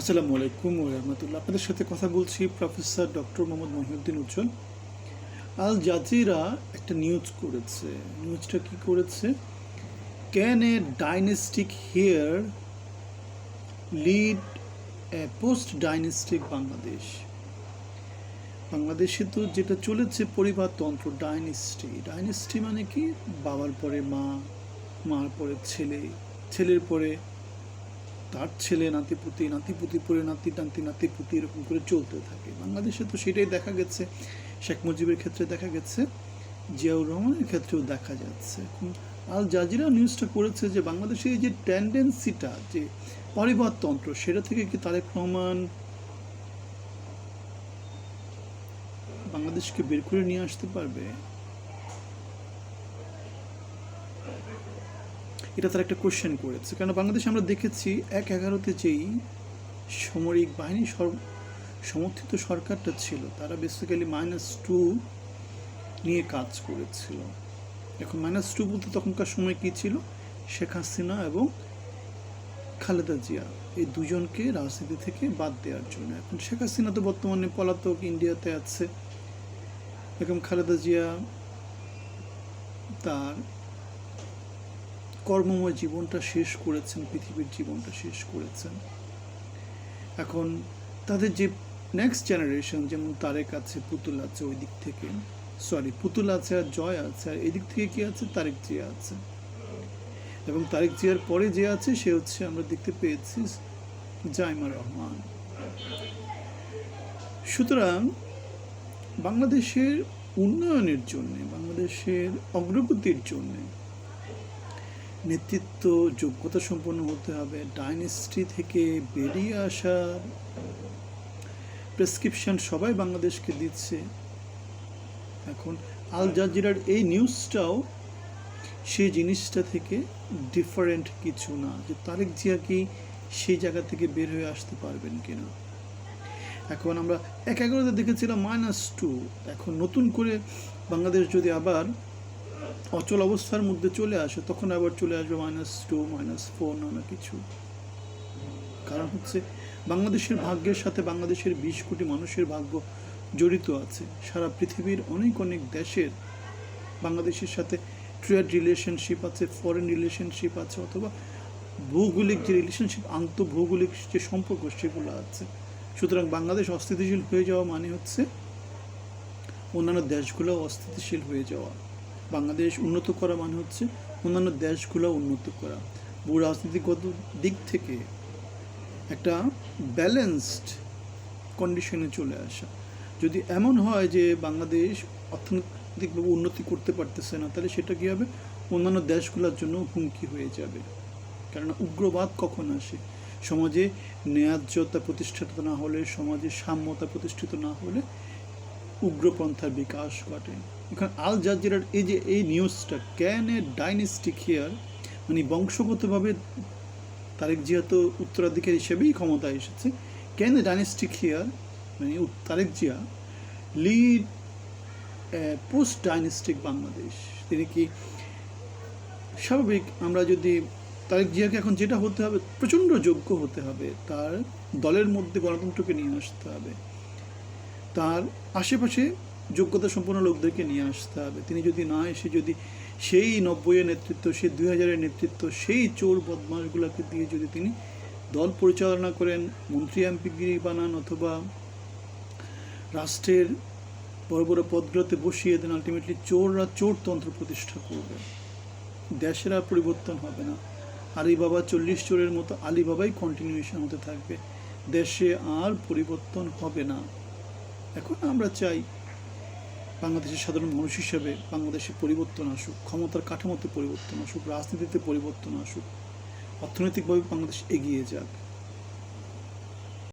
আসসালামু আলাইকুম রহমতুল্লাহ। আপনাদের সাথে কথা বলছি professor doctor Mohammad Mohiuddin Ujjal. Al Jazeera একটা নিউজ করেছে। নিউজটা কি করেছে? Can a dynastic heir lead a post dynastic Bangladesh বাংলাদেশে তো যেটা চলেছে পরিবারতন্ত্র ডাইনেস্টি ডাইনেস্টি মানে কি? বাবার পরে মা, মার পরে ছেলে, ছেলের পরে তার ছেলে, নাতিপুতি নাতিপুতি, পরে নাতি নাতি, নাতিপুতি এরকম করে চলতে থাকে। বাংলাদেশে তো সেটাই দেখা গেছে। শেখ মুজিবের ক্ষেত্রে দেখা গেছে, জিয়াউর রহমানের ক্ষেত্রেও দেখা যাচ্ছে। এখন আল জাজিরা নিউজটা করেছে যে বাংলাদেশে যে টেন্ডেন্সিটা যে পরিবারতন্ত্র, সেটা থেকে কি তারেক রহমান বাংলাদেশকে বের করে নিয়ে আসতে পারবে? এটা তার একটা কোশ্চেন করেছে। কেন বাংলাদেশে আমরা দেখেছি এক এগারোতে যেই সামরিক বাহিনী সমর্থিত সরকারটা ছিল, তারা বেসিক্যালি মাইনাস টু নিয়ে কাজ করেছিল। এখন মাইনাস টু বলতে তখনকার সময় কি ছিল? শেখ হাসিনা এবং খালেদা জিয়া, এই দুজনকে রাজনীতি থেকে বাদ দেওয়ার জন্য। এখন শেখ হাসিনা তো বর্তমানে পলাতক, ইন্ডিয়াতে আছে। এখন খালেদা জিয়া তার কর্মময় জীবনটা শেষ করেছেন, পৃথিবীর জীবনটা শেষ করেছেন। এখন তাদের যে নেক্সট জেনারেশন যেমন তারেক আছে, পুতুল আছে ওই দিক থেকে। সরি পুতুল আছে আর জয় আছে, আর এদিক থেকে কি আছে? তারেক জিয়া আছে। এবং তারেক জিয়ার পরে যে আছে, সে হচ্ছে আমরা দেখতে পেয়েছি জাইমা রহমান। সুতরাং বাংলাদেশের উন্নয়নের জন্যে, বাংলাদেশের অগ্রগতির জন্যে নেতৃত্ব যোগ্যতা সম্পন্ন হতে হবে। ডাইনেস্টি থেকে বেরিয়ে আসার প্রেসক্রিপশন সবাই বাংলাদেশকে দিচ্ছে। এখন আল জাজিরার এই নিউজটাও সেই জিনিসটা থেকে ডিফারেন্ট কিছু না, যে তারেক জিয়া কি সেই জায়গা থেকে বের হয়ে আসতে পারবেন কিনা। এখন আমরা এক এগারোতে দেখেছিলাম মাইনাস টু এখন নতুন করে বাংলাদেশ যদি আবার অচল অবস্থার মধ্যে চলে আসে, তখন আবার চলে আসবে মাইনাস টু মাইনাস ফোর নানা কিছু। কারণ হচ্ছে বাংলাদেশের ভাগ্যের সাথে বাংলাদেশের বিশ কোটি মানুষের ভাগ্য জড়িত আছে। সারা পৃথিবীর অনেক অনেক দেশের বাংলাদেশের সাথে ট্রেড রিলেশনশিপ আছে ফরেন রিলেশনশিপ আছে, অথবা ভৌগোলিক যে রিলেশনশিপ আন্তঃভৌগোলিক যে সম্পর্ক, সেগুলো আছে। সুতরাং বাংলাদেশ অস্থিতিশীল হয়ে যাওয়া মানে হচ্ছে অন্যান্য দেশগুলো অস্থিতিশীল হয়ে যাওয়া। বাংলাদেশ উন্নত করা মানে হচ্ছে অন্যান্য দেশগুলো উন্নত করা। ভূ রাজনীতিগত দিক থেকে একটা ব্যালেন্সড কন্ডিশনে চলে আসা। যদি এমন হয় যে বাংলাদেশ অর্থনৈতিকভাবে উন্নতি করতে পারতেছে না, তাহলে সেটা কী হবে? অন্যান্য দেশগুলোর জন্য হুমকি হয়ে যাবে। কেননা উগ্রবাদ কখন আসে? সমাজে ন্যায্যতা প্রতিষ্ঠিত না হলে, সমাজে সাম্যতা প্রতিষ্ঠিত না হলে উগ্রপন্থার বিকাশ ঘটে। এখন আল জাজিরার এই যে এই নিউজটা ক্যান এ ডাইনেস্টিক হিয়ার মানে বংশগতভাবে তারেক জিয়া তো উত্তরাধিকারী হিসেবেই ক্ষমতায় এসেছে ক্যান এ ডাইনেস্টিক হিয়ার মানে Tarique Zia lead post dynastic Bangladesh. তিনি কি স্বাভাবিক আমরা যদি তারেক জিয়াকে এখন যেটা হতে হবে, প্রচণ্ড যোগ্য হতে হবে, তার দলের মধ্যে গণতন্ত্রকে নিয়ে আসতে হবে, তার আশেপাশে যোগ্যতা সম্পন্ন লোকদেরকে নিয়ে আসতে হবে। তিনি যদি না এসে যদি সেই নব্বইয়ের নেতৃত্ব, সেই দুই হাজারের নেতৃত্ব, সেই চোর বদমাশগুলোকে দিয়ে যদি তিনি দল পরিচালনা করেন, মন্ত্রী এমপিগিরি বানান অথবা রাষ্ট্রের বড় বড় পদগুলোতে বসিয়ে দেন আলটিমেটলি চোররা চোরতন্ত্র প্রতিষ্ঠা করবে। দেশের আর পরিবর্তন হবে না। আলিবাবা চল্লিশ চোরের মতো আলিবাবাই কন্টিনিউশন হতে থাকবে। দেশে আর পরিবর্তন হবে না। এখন আমরা চাই বাংলাদেশের সাধারণ মানুষ হিসেবে বাংলাদেশে পরিবর্তন আসুক, ক্ষমতার কাঠামোতে পরিবর্তন আসুক, রাজনীতিতে পরিবর্তন আসুক, অর্থনৈতিকভাবে বাংলাদেশ এগিয়ে যাক।